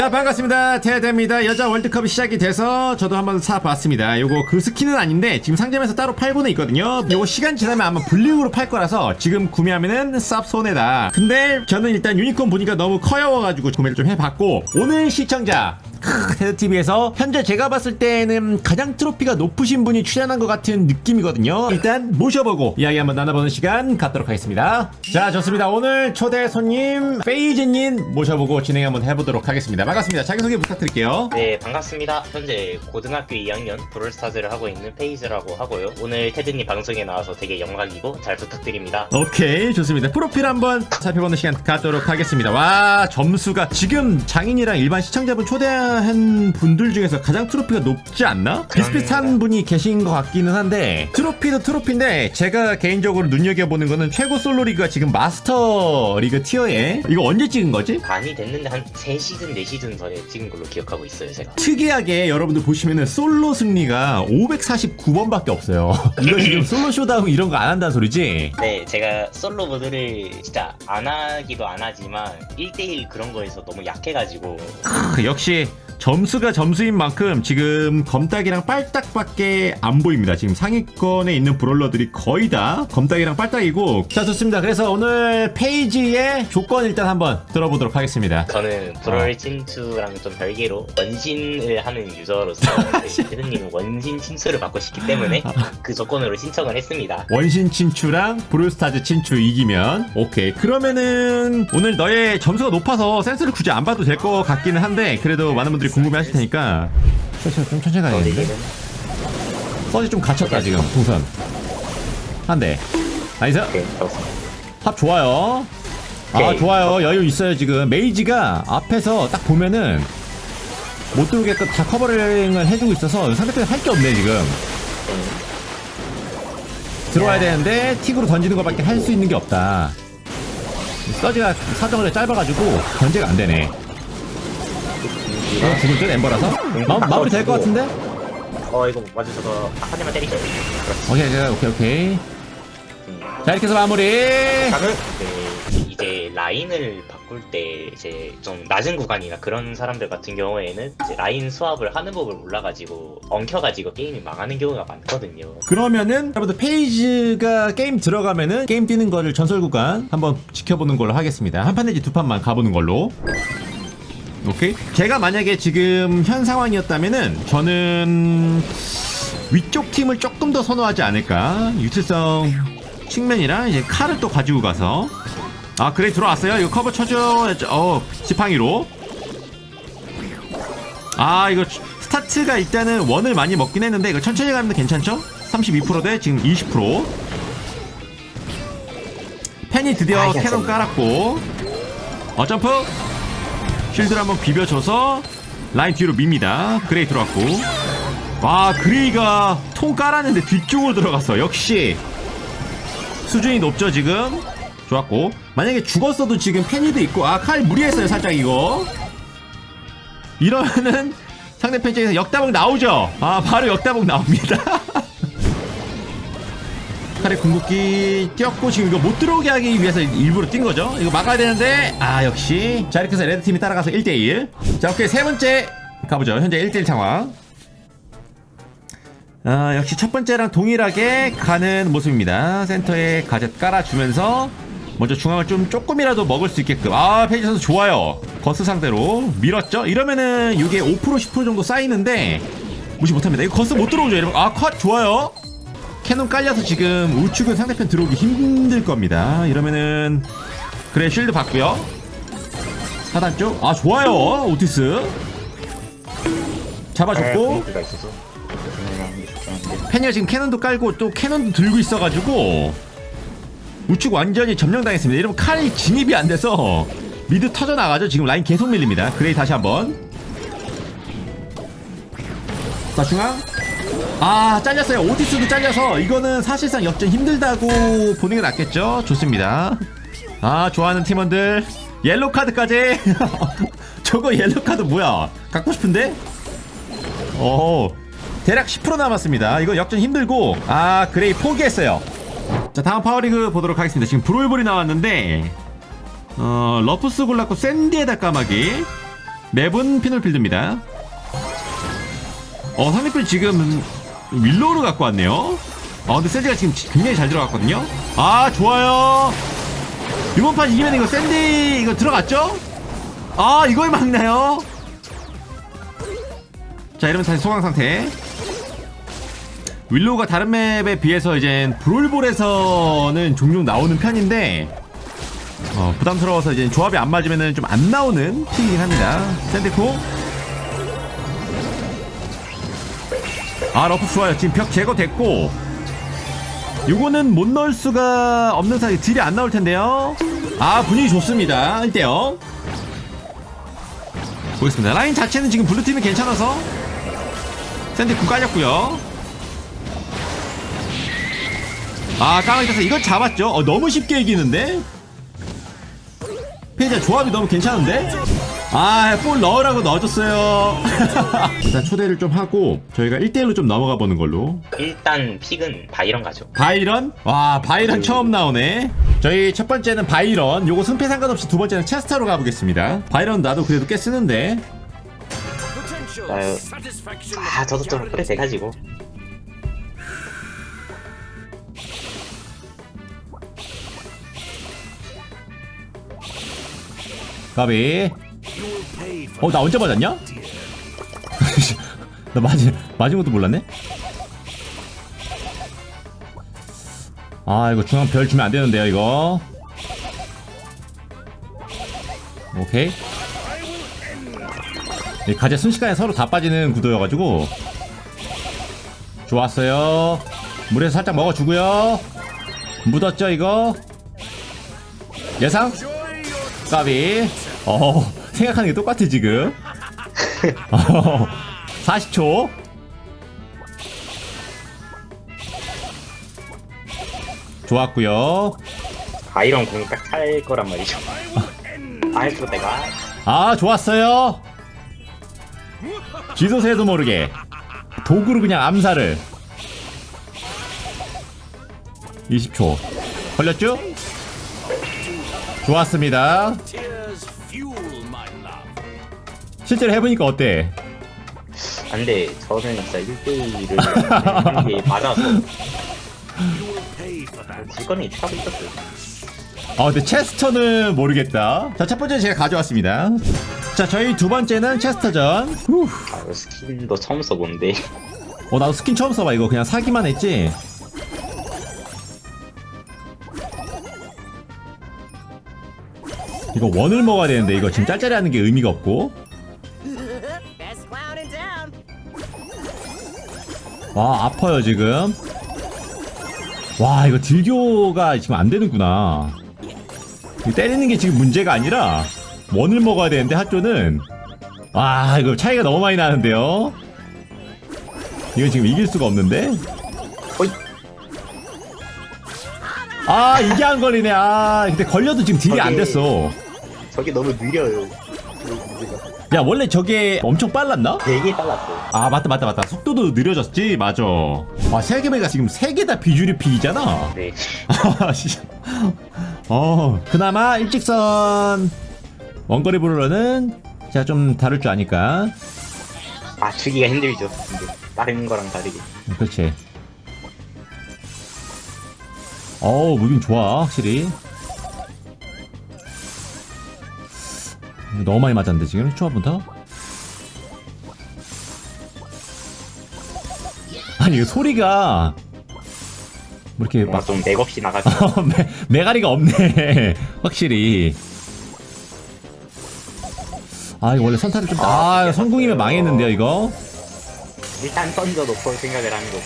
자 반갑습니다. 테드입니다. 여자 월드컵이 시작이 돼서 저도 한번 사봤습니다. 요거 그 스킨은 아닌데 지금 상점에서 따로 팔고는 있거든요. 요거 시간 지나면 아마 분리으로 팔 거라서 지금 구매하면은 쌉 손해다. 근데 저는 일단 유니콘 보니까 너무 커여워가지고 구매를 좀 해봤고 오늘 시청자 테드TV에서 현재 제가 봤을 때는 가장 트로피가 높으신 분이 출연한 것 같은 느낌이거든요. 일단 모셔보고 이야기 한번 나눠보는 시간 갖도록 하겠습니다. 자, 좋습니다. 오늘 초대 손님 페이즈님 모셔보고 진행 한번 해보도록 하겠습니다. 반갑습니다. 자기소개 부탁드릴게요. 네, 반갑습니다. 현재 고등학교 2학년 브롤스타즈를 하고 있는 페이즈라고 하고요. 오늘 테드님 방송에 나와서 되게 영광이고 잘 부탁드립니다. 오케이, 좋습니다. 프로필 한번 살펴보는 시간 갖도록 하겠습니다. 와, 점수가 지금 장인이랑 일반 시청자분 초대한 분들 중에서 가장 트로피가 높지 않나? 비슷비슷한 분이 계신 것 같기는 한데 트로피도 트로피인데 제가 개인적으로 눈여겨보는 거는 최고 솔로 리그가 지금 마스터 리그 티어에 이거 언제 찍은 거지? 많이 됐는데 한 3시즌, 4시즌 전에 찍은 걸로 기억하고 있어요, 제가. 특이하게 여러분들 보시면은 솔로 승리가 549번밖에 없어요. 이거 지금 솔로 쇼다운 이런 거 안 한다는 소리지? 네, 제가 솔로 모드를 진짜 안 하기도 안 하지만 1대1 그런 거에서 너무 약해가지고 크, 역시 점수가 점수인 만큼 지금 검딱이랑 빨딱밖에 안 보입니다. 지금 상위권에 있는 브롤러들이 거의 다 검딱이랑 빨딱이고 자 좋습니다. 그래서 오늘 페이지의 조건 일단 한번 들어보도록 하겠습니다. 저는 브롤 친추랑 좀 별개로 원신을 하는 유저로서 네, 테드님 원신 친추를 받고 싶기 때문에 그 조건으로 신청을 했습니다. 원신 친추랑 브롤스타즈 친추 이기면 오케이 그러면은 오늘 너의 점수가 높아서 센스를 굳이 안 봐도 될 것 같기는 한데 그래도 많은 분들이 궁금해 하실 테니까. 천천히 좀 천천히 가야겠는데. 어디는 서지 좀 갇혔다 지금 풍선. 한대. 나이스. 네. 합 좋아요. 아 오케이. 좋아요. 여유 있어요 지금. 메이지가 앞에서 딱 보면은 못 들어오게끔 다 커버링을 해주고 있어서 상대편이 할 게 없네 지금. 들어와야 되는데 틱으로 던지는 것밖에 할 수 있는 게 없다. 서지가 사정을 짧아가지고 견제가 안 되네 어, 죽을 듯 엠버라서 마, 마무리 될 것 같은데 어 이거 맞으셔서 한 대만 때리죠. 그렇지. 오케이 오케이 오케이 오케이 자 이렇게 해서 마무리 네, 이제 라인을 바꿀 때 이제 좀 낮은 구간이나 그런 사람들 같은 경우에는 이제 라인 수합을 하는 법을 몰라가지고 엉켜가지고 게임이 망하는 경우가 많거든요. 그러면은 여러분들 페이지가 게임 들어가면은 게임 뛰는 거를 전설 구간 한번 지켜보는 걸로 하겠습니다. 한 판 내지 두 판만 가보는 걸로. 오케이. 제가 만약에 지금 현 상황이었다면은 저는 위쪽 팀을 조금 더 선호하지 않을까. 유틸성 측면이랑 이제 칼을 또 가지고 가서 아 그래 들어왔어요. 이거 커버 쳐줘. 어 지팡이로. 아 이거 스타트가 일단은 원을 많이 먹긴 했는데 이거 천천히 가면 괜찮죠? 32%대 지금 20% 팬이 드디어 아, 캐논. 깔았고 어 점프 쉴드를 한번 비벼줘서 라인 뒤로 밉니다. 그레이 들어왔고. 와 그레이가 통 깔았는데 뒤쪽으로 들어갔어. 역시. 수준이 높죠 지금? 좋았고. 만약에 죽었어도 지금 팬이도 있고. 아 칼 무리했어요 살짝 이거. 이러면은 상대편 쪽에서 역다복 나오죠? 아 바로 역다복 나옵니다 칼의 궁극기 뛰었고 지금 이거 못 들어오게 하기 위해서 일부러 뛴 거죠 이거 막아야 되는데 아 역시 자 이렇게 해서 레드팀이 따라가서 1대1 자 오케이 세 번째 가보죠 현재 1대1 상황 아, 역시 첫 번째랑 동일하게 가는 모습입니다. 센터에 가젯 깔아주면서 먼저 중앙을 좀 조금이라도 먹을 수 있게끔 아 페이지 선수 좋아요. 거스 상대로 밀었죠. 이러면은 이게 5% 10% 정도 쌓이는데 무시 못합니다. 이거 거스 못 들어오죠. 여러분. 아컷 좋아요. 캐논 깔려서 지금 우측은 상대편 들어오기 힘들 겁니다. 이러면은 그래 쉴드 받고요. 하단 쪽. 아 좋아요. 오티스 잡아줬고. 가 있어서 팬이가 지금 캐논도 깔고 또 캐논도 들고 있어가지고 우측 완전히 점령당했습니다. 여러분 칼이 진입이 안 돼서 미드 터져 나가죠. 지금 라인 계속 밀립니다. 그레이 다시 한번. 자 중앙. 아 잘렸어요. 오티스도 잘려서 이거는 사실상 역전 힘들다고 보는 게 낫겠죠. 좋습니다. 아 좋아하는 팀원들 옐로 카드까지. 저거 옐로 카드 뭐야? 갖고 싶은데? 어 대략 10% 남았습니다. 이거 역전 힘들고 아 그레이 포기했어요. 자 다음 파워리그 보도록 하겠습니다. 지금 브롤볼이 나왔는데 어 러프스 골랐고 샌디에다 까마귀 맵은 피놀필드입니다. 어, 상대편 지금 윌로우를 갖고 왔네요. 아, 근데 샌디가 지금 굉장히 잘 들어갔거든요. 아, 좋아요. 이번 판 이기면 이거 샌디 이거 들어갔죠? 아, 이걸 막나요? 자, 이러면 다시 소강 상태. 윌로우가 다른 맵에 비해서 이제 브롤볼에서는 종종 나오는 편인데 어, 부담스러워서 이제 조합이 안 맞으면 좀안 나오는 픽이긴 합니다. 샌드코. 아, 러프 좋아요. 지금 벽 제거됐고. 요거는 못 넣을 수가 없는 사이 딜이 안 나올 텐데요. 아, 분위기 좋습니다. 1대0. 보겠습니다. 라인 자체는 지금 블루팀이 괜찮아서 샌드코 깔렸고요. 아, 까마귀 떴어. 이거 잡았죠? 어, 너무 쉽게 이기는데? 피해자 조합이 너무 괜찮은데? 아, 볼 넣으라고 넣어줬어요. 일단 초대를 좀 하고 저희가 1대1로 좀 넘어가 보는 걸로. 일단 픽은 바이런 가죠. 바이런? 와, 바이런 처음 나오네. 저희 첫 번째는 바이런. 요거 승패 상관없이 두 번째는 체스타로 가보겠습니다. 바이런 나도 그래도 꽤 쓰는데. 아유, 아 저도 좀 그래 돼가지고 가비. 어, 나 언제 맞았냐? 나 맞은, 맞은 것도 몰랐네? 아, 이거 중앙 별 주면 안 되는데요, 이거. 오케이. 이 가제 순식간에 서로 다 빠지는 구도여가지고. 좋았어요. 물에서 살짝 먹어주고요. 묻었죠, 이거? 예상? 까비. 어, 생각하는 게 똑같아, 지금. 어, 40초. 좋았고요 바이런 공이 딱찰 거란 말이죠. 아이고 내가 아, 좋았어요. 지도새도 모르게 도구로 그냥 암살을. 20초. 걸렸죠? 좋았습니다. 실제로 해보니까 어때? 안돼 저는 진짜 1대1을 하는 게 맞아서. 질거는 차고 있었어요. 아 근데 체스터는 모르겠다. 자 첫 번째 제가 가져왔습니다. 자 저희 두 번째는 체스터전. 후. 아, 이거 스킨도 처음 써보는데. 어 나도 스킨 처음 써봐. 이거 그냥 사기만 했지? 이거 원을 먹어야 되는데 이거 지금 짤짤이 하는 게 의미가 없고 와 아파요 지금. 와 이거 딜교가 지금 안 되는구나. 이거 때리는 게 지금 문제가 아니라 원을 먹어야 되는데 하조는. 와 이거 차이가 너무 많이 나는데요? 이거 지금 이길 수가 없는데? 어이. 아 이게 안 걸리네. 아 근데 걸려도 지금 딜이 안 됐어. 저게 너무 느려요. 야 원래 저게 엄청 빨랐나? 되게 빨랐어요. 아 맞다 맞다 맞다. 속 도도 느려졌지 맞아 아 세계배가 지금 세 개 다 비주류 픽이잖아 네. 아, 진짜. 어, 그나마 일직선 원거리 브롤러는 제가 좀 다룰 줄 아니까. 아 주기가 힘들죠. 근데 다른 거랑 다르게. 그렇지. 어우, 무빙 좋아, 확실히. 너무 많이 맞았는데, 지금? 초반부터? 아니, 소리가. 뭐 이렇게 막 뭔가 좀 맥없이 나가지고 매, 매가리가 없네 확실히 아 이거 원래 선타를 좀아 성공이면 망했는데요 이거 일단 던져 놓고 생각을 하는 거고.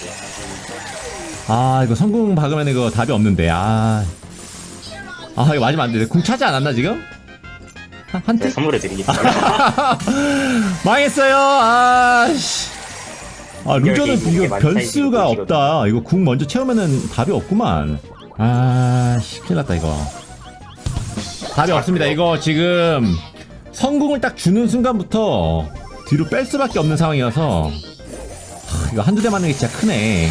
아 이거 성공 박으면 이거 답이 없는데 아아 이거 맞으면 안돼 궁 차지 않았나 지금 한, 한 테? 선물을 드리겠습니다. 망했어요 아씨 아 루저는 이거 변수가 없다. 이거 궁 먼저 채우면은 답이 없구만. 아씨 큰일났다 이거. 답이 없습니다. 이거 지금 성공을 딱 주는 순간부터 뒤로 뺄 수밖에 없는 상황이어서 하, 이거 한두 대 맞는 게 진짜 크네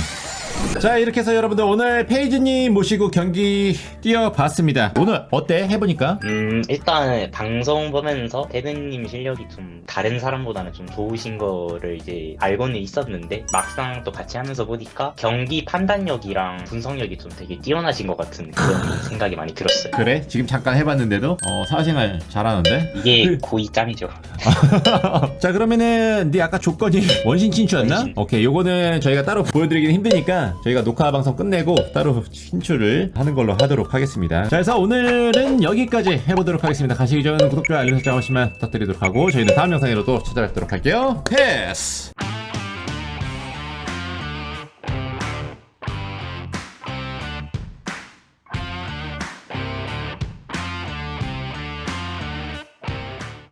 자 이렇게 해서 여러분들 오늘 페이지님 모시고 경기 뛰어봤습니다 오늘 어때 해보니까 음 일단 방송 보면서 대변님 실력이 좀 다른 사람보다는 좀 좋으신 거를 이제 알고는 있었는데 막상 또 같이 하면서 보니까 경기 판단력이랑 분석력이 좀 되게 뛰어나신 것 같은 그런 생각이 많이 들었어요. 그래 지금 잠깐 해봤는데도 어 사회생활 잘하는데 이게 고이 짬이죠. 자 그러면은 네 아까 조건이 원신 친추였나? 원신. 오케이 요거는 저희가 따로 보여드리기는 힘드니까 저희가 녹화 방송 끝내고 따로 친추를 하는 걸로 하도록 하겠습니다. 자 그래서 오늘은 여기까지 해보도록 하겠습니다. 가시기 전 구독과 알림 설정 한 번씩만 부탁드리도록 하고 저희는 다음 영상으로 또 찾아뵙도록 할게요. 패스